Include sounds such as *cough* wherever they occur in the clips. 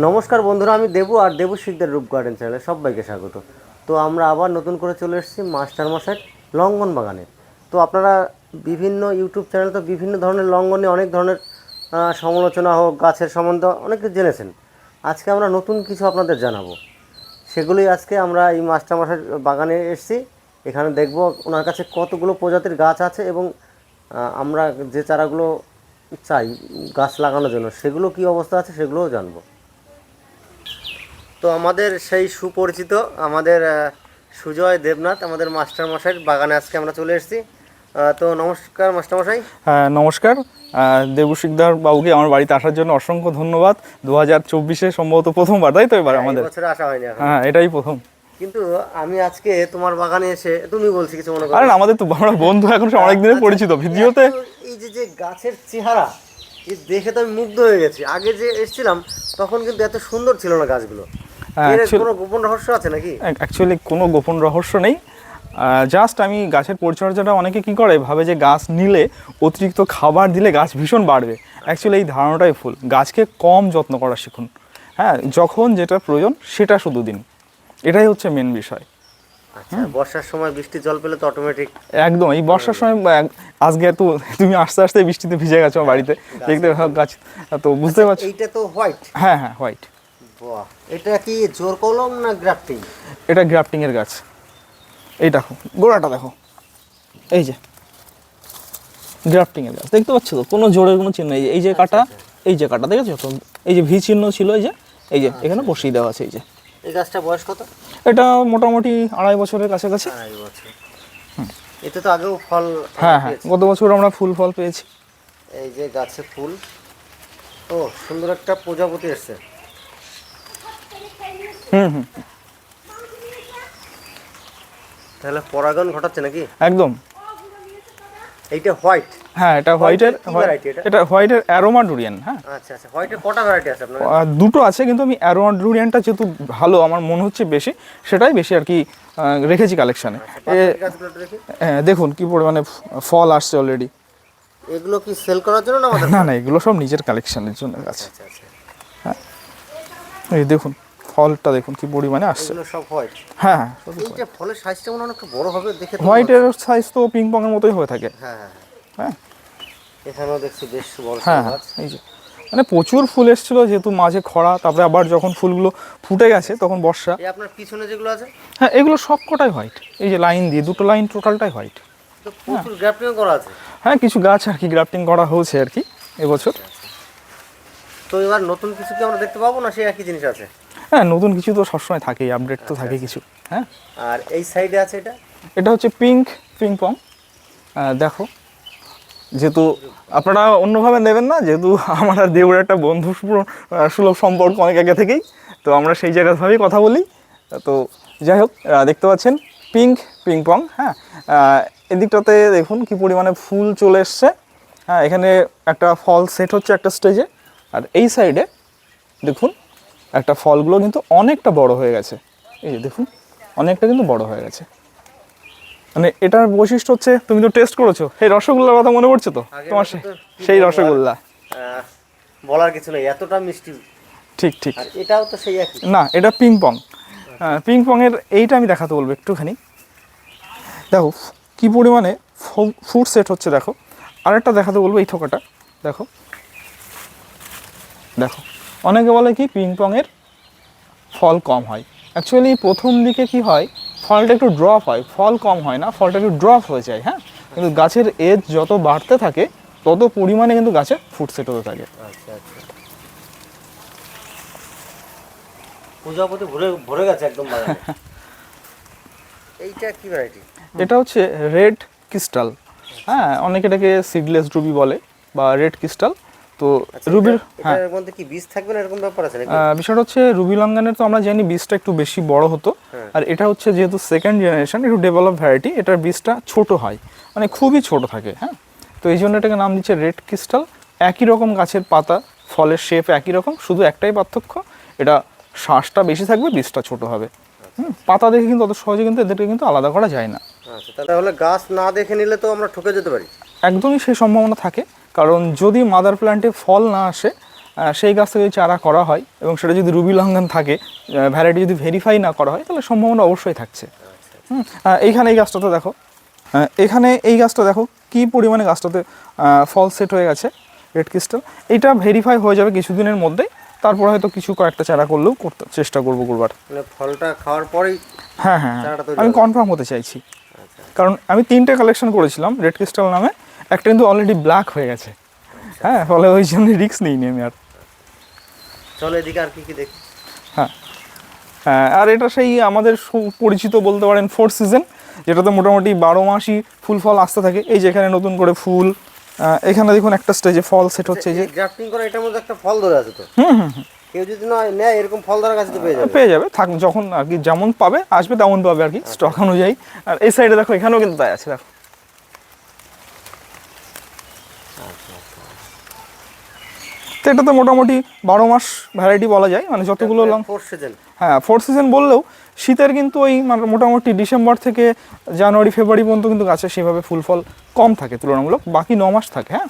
নমস্কার বন্ধুরা, আমি দেবু আর দেবু শিকদার রূপ গার্ডেন চ্যানেলে সবাইকে স্বাগত। তো আমরা আবার নতুন করে চলে এসেছি মাস্টার মশাই লঙ্ঘন বাগানে তো আপনারা বিভিন্ন ইউটিউব চ্যানেল তো বিভিন্ন ধরনের লঙ্ঘনে অনেক ধরনের সমালোচনা হোক, গাছের সম্বন্ধে অনেক জেনেছেন। আজকে আমরা নতুন কিছু আপনাদের জানাব। সেগুলোই আজকে আমরা এই মাস্টার মশাই বাগানে এসেছি। এখানে দেখব ওনার কাছে কতগুলো প্রজাতির গাছ আছে এবং আমরা যে চারাগুলো চাই গাছ লাগানোর জন্য, সেগুলো কি অবস্থা আছে সেগুলোও জানব। তো আমাদের সেই সুপরিচিত আমাদের সুজয় দেবনাথ আমাদের মাস্টার মশাইয়ের বাগানে আজকে আমরা চলে এসেছি। তো নমস্কার মাস্টার মশাই হ্যাঁ নমস্কার। দেবু শিকদার বাবুকে আমার বাড়িতে আসার জন্য অসংখ্য ধন্যবাদ। দু হাজার চব্বিশে সম্ভবত প্রথমবার তাই তো এবার আমাদের? বছরে আসা হয়নি হ্যাঁ এটাই প্রথম। কিন্তু আমি আজকে তোমার বাগানে এসে তুমি বলছি কিছু মনে করো? আরে আমাদের তো আমরা বন্ধু এখন অনেক দিনের পরিচিত ভিডিওতে। এই যে যে গাছের চেহারা এই দেখে তো আমি মুগ্ধ হয়ে গেছি। আগে যে এসেছিলাম তখন কিন্তু এত সুন্দর ছিল না গাছগুলো। হ্যাঁ, কোনো গোপন রহস্য আছে নাকি? অ্যাকচুয়ালি কোনো গোপন রহস্য নেই। জাস্ট আমি গাছের পরিচর্যাটা অনেকে কি করে? ভাবে যে গাছ নিলে অতিরিক্ত খাবার দিলে গাছ ভীষণ বাড়বে। অ্যাকচুয়ালি এই ধারণাটাই ভুল। গাছকে কম যত্ন করা শিখুন। হ্যাঁ যখন যেটা প্রয়োজন সেটা শুধু দিন। এটাই হচ্ছে মেন বিষয়। আচ্ছা বর্ষার সময় বৃষ্টির জল পেলে তো অটোমেটিক একদম এই বর্ষার সময় আজকে তো তুমি আস্তে আস্তে বৃষ্টিতে ভিজে গেছো বাড়িতে। দেখতে গাছ তো বুঝতে পারছ এইটা তো হোয়াইট হ্যাঁ হ্যাঁ হোয়াইট বাহ এটা কি জোর কলম না গ্রাফটিং? এটা গ্রাফটিং এর গাছ। এই দেখো গোড়াটা দেখো। এই যে গ্রাফটিং এর গাছ। দেখতে পাচ্ছ তো? কোনো জোরের কোনো চিহ্ন নেই। এই যে কাটা এই যে কাটা দেখেছ? তো এই যে ভি চিহ্ন ছিল এই যে এই যে এখানে বসিয়ে দেওয়া আছে এই যে। এই গাছটা বয়স কত? এটা মোটামুটি আড়াই বছরের কাছাকাছি। আড়াই বছর। এতে তো আগেও ফল হ্যাঁ হ্যাঁ গত বছর আমরা ফুল ফল পেয়েছি। এই যে গাছে ফুল। ও সুন্দর একটা প্রজাপতি এসছে। হুম হুম। তাহলে পরাগন ঘটাচ্ছে নাকি? একদম। এইটা হোয়াইট। হ্যাঁ এটা হোয়াইটের এটা? হোয়াইটের অ্যারোমা ডুরিয়ান হ্যাঁ। আচ্ছা আচ্ছা হোয়াইটের কটা ভ্যারাইটি আছে আপনার দুটো আছে কিন্তু আমি অ্যারোমা ডুরিয়ানটা যেহেতু ভালো আমার মনে হচ্ছে বেশি সেটাই বেশি আর কি রেখেছি কালেকশানে একটু দেখি। দেখুন কি পরিমাণে ফল আসছে অলরেডি এগুলো কি সেল করার জন্য না না না এগুলো সব নিজের কালেকশনের জন্য আছে। আচ্ছা আচ্ছা। এই দেখুন ফলটা দেখুন কি পরিমাণে আসছে। সব হোয়াইট হ্যাঁ হ্যাঁ। এইটা ফলের সাইজটা মনে হয় বড় হবে দেখে হোয়াইটের সাইজ তো পিং পং এর মতোই হয়ে থাকে। হ্যাঁ হ্যাঁ হ্যাঁ। এখানেও দেখছি বেশ বড় হ্যাঁ হ্যাঁ। এই যে মানে প্রচুর ফুল এসেছিল যেহেতু মাঝে খরা তারপরে আবার যখন ফুলগুলো ফুটে গেছে তখন বর্ষা। এই আপনার পিছনে যেগুলো আছে? হ্যাঁ এগুলো সব কটাই হোয়াইট এই যে লাইন দিয়ে দুটো লাইন টোটালটাই হোয়াইট প্রচুর গ্রাফটিং করা আছে। হ্যাঁ কিছু গাছ আর কি গ্রাফটিং করা হয়েছে আর কি এবছর। তো এবার নতুন কিছু কি আমরা দেখতে পাবো না সেই একই জিনিস আছে? হ্যাঁ নতুন কিছু তো সবসময় থাকেই আপডেট তো থাকে কিছু হ্যাঁ। আর এই সাইডে আছে এটা? এটা হচ্ছে পিঙ্ক পিং পং দেখো যেহেতু আপনারা অন্যভাবে নেবেন না যেহেতু *laughs* আমার আর দেউর একটা বন্ধু সুলভ- সম্পর্ক অনেক আগে থেকেই তো আমরা সেই জায়গাভাবেই কথা বলি। তো যাই হোক দেখতে পাচ্ছেন পিঙ্ক পিং পং হ্যাঁ। এদিকটাতে দেখুন কি পরিমাণে ফুল চলে এসছে। হ্যাঁ এখানে একটা ফল সেট হচ্ছে একটা স্টেজে আর এই সাইডে দেখুন একটা ফলগুলো কিন্তু অনেকটা বড় হয়ে গেছে। এই যে দেখুন অনেকটা কিন্তু বড় হয়ে গেছে। মানে এটার বৈশিষ্ট্য হচ্ছে তুমি তো টেস্ট করেছ। সেই রসগোল্লার কথা মনে পড়ছে তো? তোমার সেই রসগোল্লা। বলার কিছু নেই এতটা মিষ্টি। ঠিক ঠিক। এটাও তো সেই একই। না এটা পিং পং পিং পংয়ের এইটা আমি দেখাতে বলব একটুখানি। দেখো কি পরিমাণে ফুড সেট হচ্ছে দেখো। আরেকটা দেখাতে বলব এই থোকাটা। দেখো। দেখো। অনেকে বলে কি পিং পংয়ের ফল কম হয়। অ্যাকচুয়ালি প্রথম দিকে কি হয় ফলটা একটু ড্রপ হয়। ফল কম হয় না ফলটা একটু ড্রপ হয়ে যায় হ্যাঁ? কিন্তু গাছের এজ যত বাড়তে থাকে তত পরিমাণে কিন্তু গাছে ফুড সেট হতে থাকে। আচ্ছা আচ্ছা। প্রজাপতি ভরে ভরে গেছে একদম এইটা কি ভ্যারাইটি এটা হচ্ছে রেড ক্রিস্টাল হ্যাঁ অনেকে এটাকে সিডলেস রুবি বলে বা রেড ক্রিস্টাল তো রুবির হ্যাঁ। মধ্যে কি বীজ থাকবে না এরকম ব্যাপার আছে বিষয়টা হচ্ছে রুবি লঙ্গানের তো আমরা জানি বীজটা একটু বেশি বড় হতো। হ্যাঁ। আর এটা হচ্ছে যেহেতু সেকেন্ড জেনারেশন একটু ডেভেলপ ভ্যারাইটি এটার বীজটা ছোট হয়। মানে খুবই ছোট থাকে হ্যাঁ। তো এই জন্য এটাকে নাম দিচ্ছে রেড ক্রিস্টাল একই রকম গাছের পাতা ফলের শেপ একই রকম শুধু একটাই পার্থক্য এটা শ্বাসটা বেশি থাকবে বীজটা ছোট হবে। পাতা দেখে কিন্তু অত সহজে কিন্তু এদেরকে কিন্তু আলাদা করা যায় না। আচ্ছা তাহলে গাছ না দেখে নিলে তো আমরা ঠকে যেতে পারি। একদমই সেই সম্ভাবনা থাকে। কারণ যদি মাদার প্ল্যান্টে ফল না আসে সেই গাছ থেকে যদি চারা করা হয় এবং সেটা যদি রুবি লঙ্ঘন থাকে ভ্যারাইটি যদি ভেরিফাই না করা হয় তাহলে সম্ভাবনা অবশ্যই থাকছে। হুম এইখানে এই গাছটাতে দেখো এখানে এই গাছটা দেখো কি পরিমাণে গাছটাতে ফল সেট হয়ে গেছে রেড ক্রিস্টাল এটা ভেরিফাই হয়ে যাবে কিছুদিনের মধ্যেই তারপর হয়তো কিছু কয়েকটা চারা করলেও করতে চেষ্টা করব করবার। মানে ফলটা খাওয়ার পরেই হ্যাঁ হ্যাঁ হ্যাঁ। আমি কনফার্ম হতে চাইছি। কারণ আমি তিনটে কালেকশন করেছিলাম রেড ক্রিস্টাল নামে একটা কিন্তু অলরেডি ব্ল্যাক হয়ে গেছে। হ্যাঁ ফলে ওই জন্য রিস্ক নিইনি আমি আর। চলো এদিকে আর কি কি দেখি। হ্যাঁ। হ্যাঁ আর এটা সেই আমাদের পরিচিত বলতে পারেন ফোর সিজন যেটাতে মোটামুটি বারো মাসই ফুল ফল আসতে থাকে। এই যে এখানে নতুন করে ফুল এখানে দেখুন একটা স্টেজে ফল সেট হচ্ছে এই যে গ্রাফটিং করে এটার মধ্যে একটা ফল ধরে আছে তো। হুম হুম। কেউ যদি না নেয় এরকম ফল ধরা গাছ তো পেয়ে যাবে। পেয়ে যাবে থাক যখন আর কি যেমন পাবে আসবে তেমন পাবে আর কি স্টক অনুযায়ী। আর এই সাইডে দেখো এখানেও কিন্তু তাই আছে দেখো। তো এটা তো মোটামুটি বারো মাস ভ্যারাইটি বলা যায় মানে যতগুলো লং ফোর সিজন হ্যাঁ ফোর সিজন বললেও শীতের কিন্তু ওই মানে মোটামুটি ডিসেম্বর থেকে জানুয়ারি ফেব্রুয়ারি পর্যন্ত কিন্তু গাছে সেভাবে ফুল ফল কম থাকে তুলনামূলক বাকি ন মাস থাকে হ্যাঁ?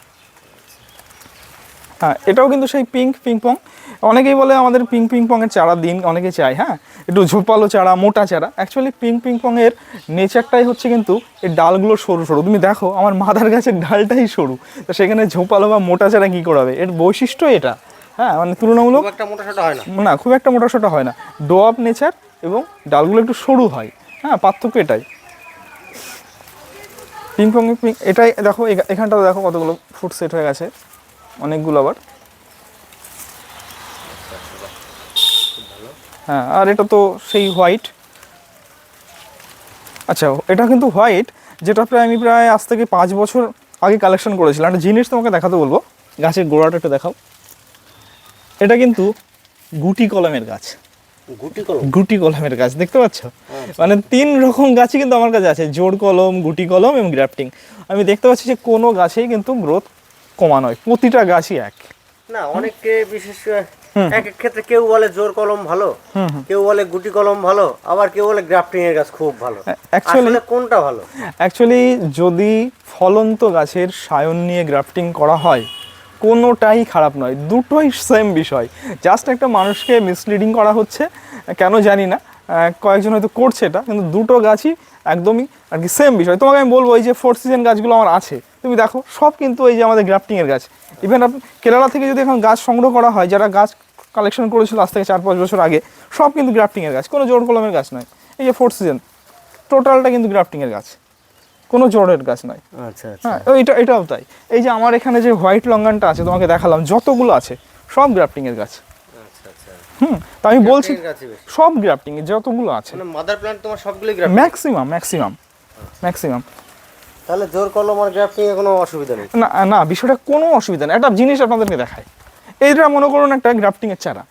হ্যাঁ এটাও কিন্তু সেই পিঙ্ক পিং পং অনেকেই বলে আমাদের পিঙ্ক পিং পংয়ের চারা দিন অনেকে চায় হ্যাঁ? একটু ঝোপালো চারা মোটা চারা। অ্যাকচুয়ালি পিঙ্ক পিং পংয়ের নেচারটাই হচ্ছে কিন্তু এই ডালগুলো সরু সরু। তুমি দেখো আমার মাদার গাছের ডালটাই সরু। তো সেখানে ঝোপালো বা মোটা চারা কী করাবে? এর বৈশিষ্ট্য এটা। হ্যাঁ মানে তুলনামূলক একটা মোটা সোটা হয় না। না খুব একটা মোটা সোটা হয় না। ডো আপ নেচার এবং ডালগুলো একটু সরু হয়। হ্যাঁ পার্থক্য এটাই। পিং পং পিং এটাই দেখো এখা- এখানটাও দেখো কতগুলো ফুট সেট হয়ে গেছে। অনেকগুলো আবার। হ্যাঁ আর এটা তো সেই হোয়াইট। আচ্ছা এটা কিন্তু হোয়াইট যেটা প্রায় আমি প্রায় আজ থেকে পাঁচ বছর আগে কালেকশন করেছিলাম। একটা জিনিস তোমাকে দেখাতে বলব গাছের গোড়াটা একটু দেখাও। এটা কিন্তু গুটি কলমের গাছ। গুটি কলম? গুটি কলমের গাছ দেখতে পাচ্ছ? মানে তিন রকম গাছই কিন্তু আমার কাছে আছে জোড় কলম গুটি কলম এবং গ্রাফটিং। আমি দেখতে পাচ্ছি যে কোনো গাছেই কিন্তু গ্রোথ কমা নয় প্রতিটা গাছই এক। না অনেকে বিশেষ এক এক ক্ষেত্রে কেউ বলে জোর কলম ভালো কেউ বলে গুটি কলম ভালো আবার কেউ বলে গ্রাফটিং এর গাছ খুব ভালো। অ্যাকচুয়ালি কোনটা ভালো? অ্যাকচুয়ালি যদি ফলন্ত গাছের সায়ন নিয়ে গ্রাফটিং করা হয় কোনোটাই খারাপ নয় দুটোই সেম বিষয়। জাস্ট একটা মানুষকে মিসলিডিং করা হচ্ছে কেন জানি না কয়েকজন হয়তো করছে এটা কিন্তু দুটো গাছই একদমই আর কি সেম বিষয়। তোমাকে আমি বলব এই যে ফোর সিজন গাছগুলো আমার আছে তুমি দেখো সব কিন্তু এই যে আমাদের গ্রাফটিংয়ের গাছ। ইভেন আপনি কেরালা থেকে যদি এখন গাছ সংগ্রহ করা হয় যারা গাছ কালেকশন করেছিল আজ থেকে চার পাঁচ বছর আগে সব কিন্তু গ্রাফটিংয়ের গাছ কোনো জোর কলমের গাছ নয়। এই যে ফোর সিজন টোটালটা কিন্তু গ্রাফটিংয়ের গাছ কোনো জোরের গাছ নয়। আচ্ছা আচ্ছা। হ্যাঁ এটা এটাও তাই। এই যে আমার এখানে যে হোয়াইট লঙ্গানটা আছে তোমাকে দেখালাম যতগুলো আছে সব গ্রাফটিংয়ের গাছ। আচ্ছা আচ্ছা। হুম তা আমি বলছি। সব গ্রাফটিং যতগুলো আছে। মাদার প্ল্যান্ট তোমার সবগুলোই ম্যাক্সিমাম ম্যাক্সিমাম ম্যাক্সিমাম তাহলে জোর কলম আর গ্রাফটিং এ কোনো অসুবিধা নেই। না না, বিষয়টা কোনো অসুবিধা নেই। একটা জিনিস আপনাদেরকে দেখায় এইটা মনে করুন একটা গ্রাফটিংয়ের চারা।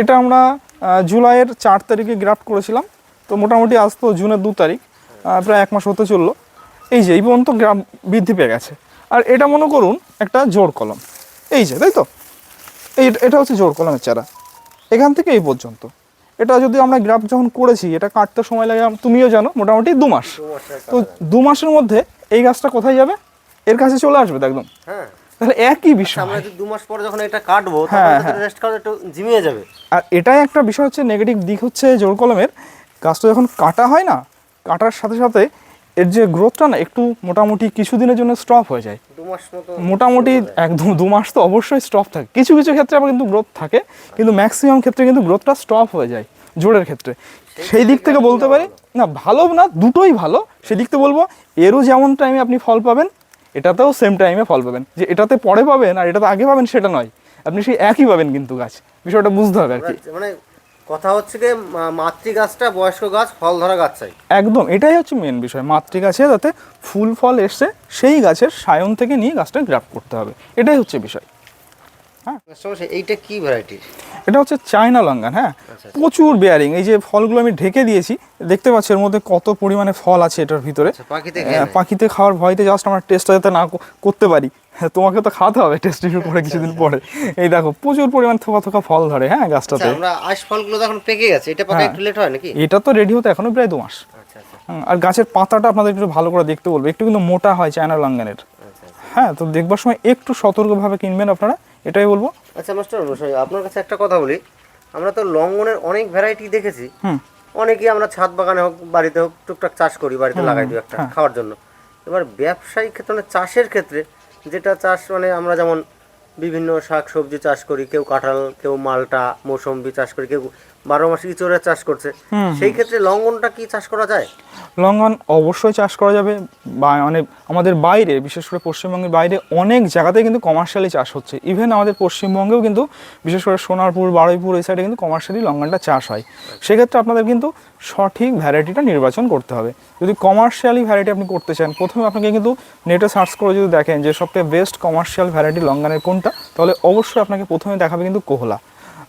এটা আমরা জুলাইয়ের চার তারিখে গ্রাফট করেছিলাম। তো মোটামুটি আজ তো জুনের দু তারিখ প্রায় এক মাস হতে চলল। এই যে, এই পর্যন্ত গ্রাম বৃদ্ধি পেয়ে গেছে। আর এটা মনে করুন একটা জোর কলম। এই যে, তাই তো? এই, এটা হচ্ছে জোর কলমের চারা। এখান থেকে এই পর্যন্ত। এটা যদি আমরা গ্রাফ যখন করেছি এটা কাটতে সময় লাগে তুমিও জানো মোটামুটি দু মাস। তো। দু মাসের মধ্যে এই গাছটা কোথায় যাবে? এর কাছে চলে আসবে তো একদম? হ্যাঁ। তাহলে একই বিষয়। আমরা দু মাস পরে যখন এটা কাটবো হ্যাঁ, তখন রেস্ট করা একটু জিমিয়ে যাবে। আর এটাই একটা বিষয় হচ্ছে নেগেটিভ দিক হচ্ছে জোর কলমের। গাছটা যখন কাটা হয় না কাটার সাথে সাথে এর যে গ্রোথটা না একটু মোটামুটি কিছুদিনের জন্য স্টপ হয়ে যায়। মোটামুটি একদম দু মাস তো অবশ্যই স্টপ থাকে। কিছু কিছু ক্ষেত্রে আবার কিন্তু গ্রোথ থাকে কিন্তু ম্যাক্সিমাম ক্ষেত্রে কিন্তু গ্রোথটা স্টপ হয়ে যায় জোরের ক্ষেত্রে। সেই দিক থেকে বলতে পারি না ভালো না দুটোই ভালো। সেদিক থেকে বলব এরও যেমন টাইমে আপনি ফল পাবেন এটাতেও সেম টাইমে ফল পাবেন। যে এটাতে পরে পাবেন আর এটাতে আগে পাবেন সেটা নয়। আপনি সেই একই পাবেন কিন্তু গাছ। বিষয়টা বুঝতে হবে আর কি। মানে কথা হচ্ছে মা- মাতৃ গাছটা বয়স্ক গাছ ফল ধরা গাছ চাই। একদম এটাই হচ্ছে মেন বিষয়। মাতৃগাছে যাতে ফুল ফল এসছে সেই গাছের সায়ন থেকে নিয়ে গাছটা গ্রাফট করতে হবে। এটাই হচ্ছে বিষয়। সমস্যা এইটা কি ভ্যারাইটির এটা হচ্ছে চায়না লঙ্গান হ্যাঁ? আচ্ছা। প্রচুর বেয়ারিং এই যে ফলগুলো আমি ঢেকে দিয়েছি দেখতে পাচ্ছি এর মধ্যে কত পরিমাণে ফল আছে এটার ভিতরে। আচ্ছা পাখিতে খাওয়ার ভয়তে জাস্ট আমরা টেস্টটা যাতে না করতে পারি। হ্যাঁ, তোমাকে তো খাওয়াতে হবে টেস্ট রিভিউ করে কিছুদিন পরে। এই দেখো প্রচুর পরিমাণ থোকা থোকা ফল ধরে হ্যাঁ আচ্ছা গাছটাতে আমরা আইস ফলগুলো তো এখন পেকে গেছে এটা পাকা হ্যাঁ। একটু লেট হয় নাকি? এটা তো রেডি হতে এখনও প্রায় দু মাস। আচ্ছা আচ্ছা। আর গাছের পাতাটা আপনাদের একটু ভালো করে দেখতে বলব একটু কিন্তু মোটা হয় চায়না লঙ্গানের আচ্ছা আচ্ছা। হ্যাঁ তো দেখবার সময় একটু সতর্কভাবে কিনবেন আপনারা এটাই বলব। আচ্ছা মাস্টার মশাই আপনার কাছে একটা কথা বলি। আমরা তো লঙ্গনের অনেক ভ্যারাইটি দেখেছি। অনেকেই আমরা ছাদ বাগানে হোক বাড়িতে হোক টুকটাক চাষ করি বাড়িতে লাগাই দিই একটা হ্যাঁ। খাওয়ার জন্য। এবার ব্যবসায়িক ক্ষেত্রে মানে চাষের ক্ষেত্রে যেটা চাষ মানে আমরা যেমন বিভিন্ন শাক সবজি চাষ করি, কেউ কাঁঠাল, কেউ মালটা, মৌসম্বি চাষ করি, কেউ বারো মাসে ইঁচড়ের চাষ করছে। সেই ক্ষেত্রে লঙ্ঘনটা কি চাষ করা যায়? লঙ্ঘন অবশ্যই চাষ করা যাবে। বা অনেক আমাদের বাইরে বিশেষ করে পশ্চিমবঙ্গের বাইরে অনেক জায়গাতে কিন্তু কমার্শিয়ালি চাষ হচ্ছে। ইভেন আমাদের পশ্চিমবঙ্গেও কিন্তু বিশেষ করে সোনারপুর বারুইপুর এই সাইডে কিন্তু কমার্শিয়ালি লঙ্ঘনটা চাষ হয়। সেক্ষেত্রে আপনাদের কিন্তু সঠিক ভ্যারাইটিটা নির্বাচন করতে হবে। যদি কমার্শিয়ালি ভ্যারাইটি আপনি করতে চান প্রথমে আপনাকে কিন্তু নেটে সার্চ করে যদি দেখেন যে সবথেকে বেস্ট কমার্শিয়াল ভ্যারাইটি লঙ্ঘনের কোনটা তাহলে অবশ্যই আপনাকে প্রথমে দেখাবে কিন্তু কোহলা।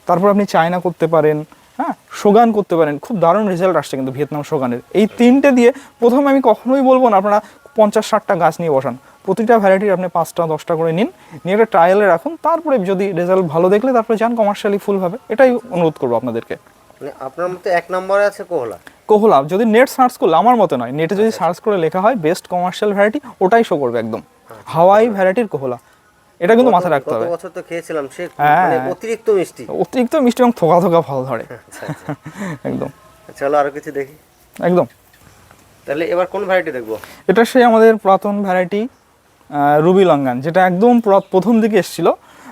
তারপর আপনি চায়না করতে পারেন হ্যাঁ সোগান করতে পারেন। খুব দারুণ রেজাল্ট আসছে কিন্তু ভিয়েতনাম সোগানের। এই তিনটে দিয়ে প্রথমে আমি কখনোই বলব না আপনারা পঞ্চাশ ষাটটা গাছ নিয়ে বসান। প্রতিটা ভ্যারাইটির আপনি পাঁচটা দশটা করে নিন। নিয়ে একটা ট্রায়ালে রাখুন। তারপরে যদি রেজাল্ট ভালো দেখলে তারপরে যান কমার্শিয়ালি ফুলভাবে এটাই অনুরোধ করব আপনাদেরকে। মানে আপনার মতে এক নম্বরে আছে কোহলা? কোহলা যদি নেট সার্চ করলে আমার মতে নয়। নেটে যদি সার্চ করে লেখা হয় বেস্ট কমার্শিয়াল ভ্যারাইটি ওটাই শো করবে একদম। হাওয়াই ভ্যারাইটির কোহলা। এটা কিন্তু মাথায় রাখতে হবে। বছর তো খেয়েছিলাম সে হ্যাঁ। মানে অতিরিক্ত মিষ্টি। অতিরিক্ত মিষ্টি এবং থোকা থোকা ফল ধরে। আচ্ছা, আচ্ছা। *laughs* একদম। চলো আরও কিছু দেখি। একদম। তাহলে এবার কোন ভ্যারাইটি দেখব? এটা সেই আমাদের পুরাতন ভ্যারাইটি রুবি লঙ্গান যেটা একদম প্রথম দিকে এসেছিল।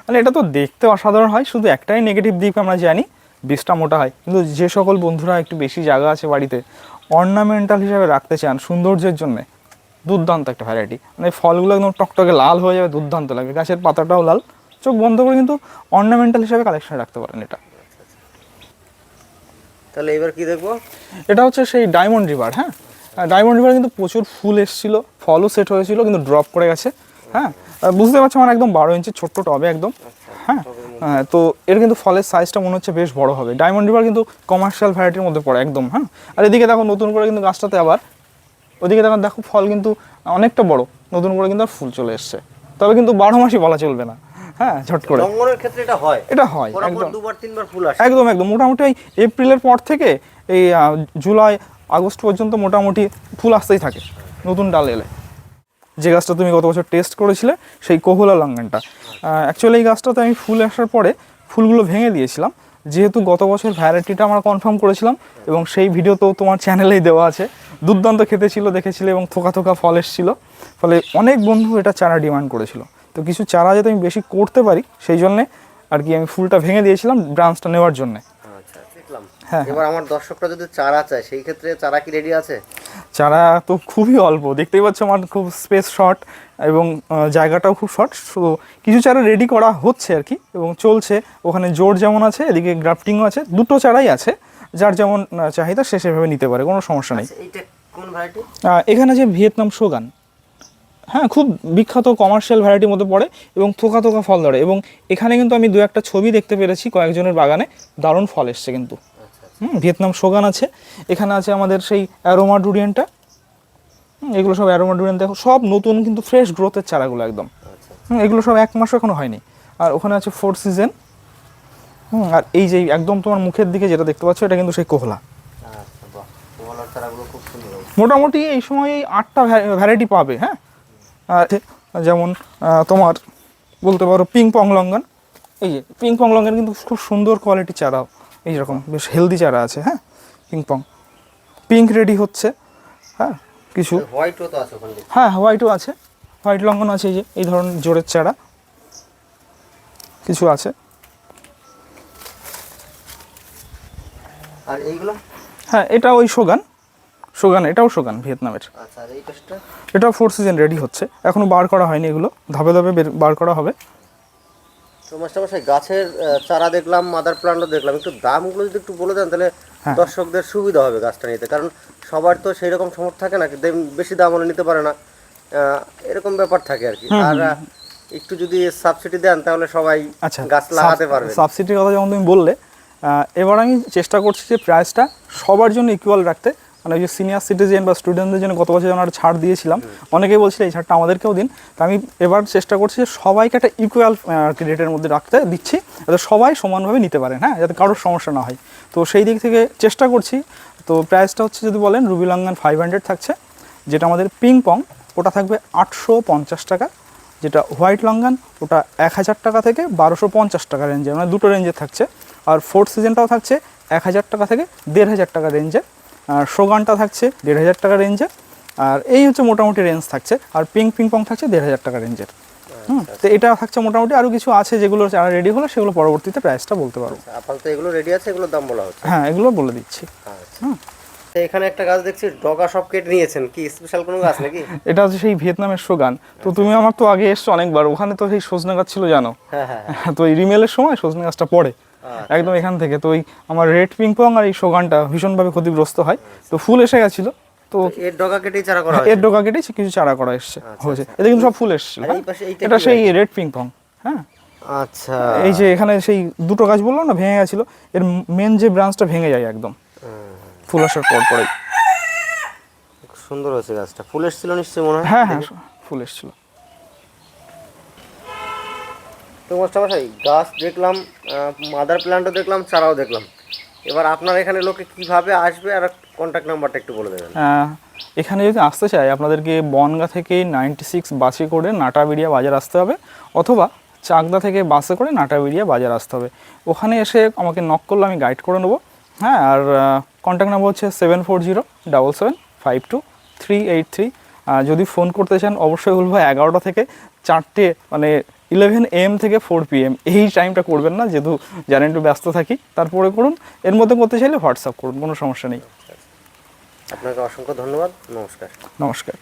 মানে এটা তো দেখতে অসাধারণ হয় শুধু একটাই নেগেটিভ দিক আমরা জানি বীজটা মোটা হয়। কিন্তু যে সকল বন্ধুরা একটু বেশি জায়গা আছে বাড়িতে অর্নামেন্টাল হিসাবে রাখতে চান সৌন্দর্যের জন্য দুর্দান্ত একটা ভ্যারাইটি মানে ফলগুলো একদম টকটকে লাল হয়ে যাবে দুর্দান্ত লাগবে। গাছের পাতাটাও লাল। চোখ বন্ধ করে কিন্তু অর্নামেন্টাল হিসাবে কালেকশন রাখতে পারেন এটা। তাহলে এবার কি দেখব? এটা হচ্ছে সেই ডায়মন্ড রিভার হ্যাঁ? ডায়মন্ড রিভার কিন্তু প্রচুর ফুল এসেছিল ফলও সেট হয়েছিল কিন্তু ড্রপ করে গেছে হ্যাঁ? বুঝতে পারছ আমার একদম বারো ইঞ্চি ছোট্ট টবে একদম হ্যাঁ? হ্যাঁ, তো এর কিন্তু ফলের সাইজটা মনে হচ্ছে বেশ বড় হবে। ডায়মন্ড রিভার কিন্তু কমার্শিয়াল ভ্যারাইটির মধ্যে পড়ে একদম হ্যাঁ? আর এদিকে দেখো নতুন করে কিন্তু গাছটাতে আবার ওদিকে দেখো দেখো ফল কিন্তু অনেকটা বড় নতুন করে কিন্তু আর ফুল চলে এসছে। তবে কিন্তু বারো মাসই বলা চলবে না। হ্যাঁ ঝট করে। লঙ্ঘনের ক্ষেত্রে এটা হয়। এটা হয় একদম। দুবার তিনবার ফুল আসে। একদম একদম। মোটামুটি ওই এপ্রিলের পর থেকে এই জুলাই আগস্ট পর্যন্ত মোটামুটি ফুল আসতেই থাকে নতুন ডাল এলে। যে গাছটা তুমি গত বছর টেস্ট করেছিলে সেই কোহলা লঙ্ঘনটা অ্যাকচুয়ালি এই গাছটাতে আমি ফুল আসার পরে ফুলগুলো ভেঙে দিয়েছিলাম। যেহেতু গত বছর ভ্যারাইটিটা আমরা কনফার্ম করেছিলাম এবং সেই ভিডিও তো তোমার চ্যানেলেই দেওয়া আছে। দুর্দান্ত খেতে ছিল দেখেছিলে এবং থোকা থোকা ফল এসেছিল। ফলে অনেক বন্ধু এটা চারা ডিমান্ড করেছিল। তো কিছু চারা যাতে আমি বেশি করতে পারি সেই জন্যে আর কি আমি ফুলটা ভেঙে দিয়েছিলাম ব্রাঞ্চটা নেওয়ার জন্যে। আচ্ছা দেখলাম। হ্যাঁ, এবার আমার দর্শকরা যদি চারা চায় সেই ক্ষেত্রে চারা কি রেডি আছে? চারা তো খুবই অল্প। দেখতেই পাচ্ছ আমার খুব স্পেস শর্ট এবং জায়গাটাও খুব শর্ট শুধু কিছু চারা রেডি করা হচ্ছে আর কি এবং চলছে। ওখানে জোর যেমন আছে এদিকে গ্রাফটিংও আছে। দুটো চারাই আছে। যার যেমন চাহিদা সে সেভাবে নিতে পারে কোনো সমস্যা নেই। আচ্ছা, এখানে যে ভিয়েতনাম সোগান হ্যাঁ খুব বিখ্যাত কমার্শিয়াল ভ্যারাইটির মধ্যে পড়ে এবং থোকা থোকা ফল ধরে এবং এখানে কিন্তু আমি দু একটা ছবি দেখতে পেরেছি কয়েকজনের বাগানে দারুণ ফল এসছে কিন্তু। হুম ভিয়েতনাম সোগান আছে এখানে আছে আমাদের সেই অ্যারোমা ডুরিয়ানটা এগুলো সব অ্যারোমা ডুরিয়ান দেখো সব নতুন কিন্তু ফ্রেশ গ্রোথের চারাগুলো একদম। আচ্ছা হুম, এগুলো সব এক মাসও এখনও হয়নি। আর ওখানে আছে ফোর সিজন হুম আর এই যে একদম তোমার মুখের দিকে যেটা দেখতে পাচ্ছ এটা কিন্তু সেই কোহলা। আচ্ছা। মোটামুটি এই সময় আটটা ভ্যারাইটি পাবে হ্যাঁ? আর যেমন তোমার বলতে পারো পিং পং লঙ্গন। এই যে পিং পং লঙ্গন কিন্তু খুব সুন্দর কোয়ালিটি চারাও। এই রকম বেশ হেলদি চারা আছে হ্যাঁ? Ping pong. পিঙ্ক রেডি হচ্ছে হ্যাঁ? কিছু। হোয়াইটও তো আছে হ্যাঁ হোয়াইটও আছে। হোয়াইট লঙ্ঘন আছে এই যে এই ধরনের জোরের চারা। কিছু আছে। আর এইগুলো? হ্যাঁ এটা ওই সোগান সোগান এটাও সোগান ভিয়েতনামের। আচ্ছা আর এই পাশটা? এটাও ফোর সিজন রেডি হচ্ছে। এখনও বার করা হয়নি এগুলো। ধাপে ধাপে বার করা হবে। তো মাস্টারমশাই গাছের চারা দেখলাম মাদার প্লান্টও দেখলাম। একটু দামগুলো যদি একটু বলে দেন তাহলে হ্যাঁ। দর্শকদের সুবিধা হবে গাছটা নিতে। কারণ সবার তো সেই রকম সমর্থ থাকে না বেশি দাম হলে নিতে পারে না। এরকম ব্যাপার থাকে আর কি। আর একটু যদি সাবসিডি দেন তাহলে সবাই আচ্ছা গাছ লাগাতে পারবে। সাবসিডির কথা যেমন তুমি বললে এবার আমি চেষ্টা করছি যে প্রাইসটা সবার জন্য ইকুয়াল রাখতে। মানে ওই যে সিনিয়র সিটিজেন বা স্টুডেন্টদের জন্য গত বছর একটা ছাড় দিয়েছিলাম অনেকেই বলছিল এই ছাড়টা আমাদেরকেও দিন। তা আমি এবার চেষ্টা করছি যে সবাইকে একটা ইকুয়াল রেটের মধ্যে রাখতে দিচ্ছি যাতে সবাই সমানভাবে নিতে পারেন হ্যাঁ যাতে কারোর সমস্যা না হয়। তো সেই দিক থেকে চেষ্টা করছি। তো প্রাইসটা হচ্ছে যদি বলেন রুবি লঙ্গান ফাইভ হান্ড্রেড থাকছে যেটা আমাদের পিং পং ওটা থাকবে আটশো পঞ্চাশ টাকা। যেটা হোয়াইট লঙ্গান ওটা এক হাজার টাকা থেকে বারোশো পঞ্চাশ টাকা রেঞ্জে মানে দুটো রেঞ্জে থাকছে। আর ফোর্থ সিজনটাও থাকছে এক হাজার টাকা থেকে দেড় হাজার টাকা রেঞ্জে আর শোগানটা থাকছে দেড় হাজার টাকা রেঞ্জে আর এই হচ্ছে মোটামুটি রেঞ্জ থাকছে। আর পিং পিং পং থাকছে দেড় হাজার টাকা রেঞ্জের হুম তো এটা থাকছে মোটামুটি আরও কিছু আছে যেগুলো যারা রেডি হলো সেগুলো পরবর্তীতে প্রাইসটা বলতে পারব আচ্ছা, আপাতত এগুলো রেডি আছে এগুলোর দাম বলা হচ্ছে। হ্যাঁ এগুলো বলে দিচ্ছি। হুম। তো এখানে একটা গাছ দেখছি ডগা সব কেটে নিয়েছেন। কি স্পেশাল কোনো গাছ নাকি? *laughs* এটা হচ্ছে সেই ভিয়েতনামের শোগান তো তুমি আমার তো আগে এসছো অনেকবার। ওখানে তো সেই সজনে গাছ ছিল জানো? হ্যাঁ হ্যাঁ হ্যাঁ। তো এই রিমেলের সময় সজনে গাছটা পড়ে। আচ্ছা। একদম এখান থেকে। তো ওই আমার রেড পিংপং আর এই শোগানটা ভীষণভাবে ক্ষতিগ্রস্ত হয়। তো ফুল এসে গেছিল। তো এর ডগা কেটেই চারা করা এর হয়েছে? ডোকা কেটে কিছু চারা করা এসছে হয়েছে। এতে কিন্তু সব ফুল পাশে এইটা এটা সেই রেড পিংপং হ্যাঁ। আচ্ছা। এই যে এখানে সেই দুটো গাছ বললাম না ভেঙে গেছিল এর মেন যে ব্রাঞ্চটা ভেঙে যায় একদম। ফুল আসার পর পরেই। সুন্দর হয়েছে গাছটা। ফুল এসেছিল নিশ্চয়ই মনে হয়? হ্যাঁ হ্যাঁ ফুল এসেছিল। তো মশাই গাছ দেখলাম মাদার প্ল্যান্টও দেখলাম, চারাও দেখলাম। এবার আপনার এখানে লোকে কীভাবে আসবে? আর কন্ট্যাক্ট নাম্বারটা একটু বলে দেবেন। এখানে যদি আসতে চাই আপনাদেরকে বনগা থেকে নাইনটি সিক্স বাসে করে নাটাবেড়িয়া বাজার আসতে হবে, অথবা চাকদা থেকে বাসে করে নাটাবেড়িয়া বাজার আসতে হবে। ওখানে এসে আমাকে নক করলে আমি গাইড করে নেব। হ্যাঁ আর কন্ট্যাক্ট নাম্বার হচ্ছে seven four zero double seven five two three eight three যদি ফোন করতে চান, অবশ্যই বলব এগারোটা থেকে চারটে মানে ইলেভেন এম থেকে ফোর পি এম এই টাইমটা করবেন না যেহেতু জানেন একটু ব্যস্ত থাকি তারপরে করুন এর মধ্যে করতে চাইলে হোয়াটসঅ্যাপ করুন কোনো সমস্যা নেই। আপনাকে অসংখ্য ধন্যবাদ নমস্কার। নমস্কার।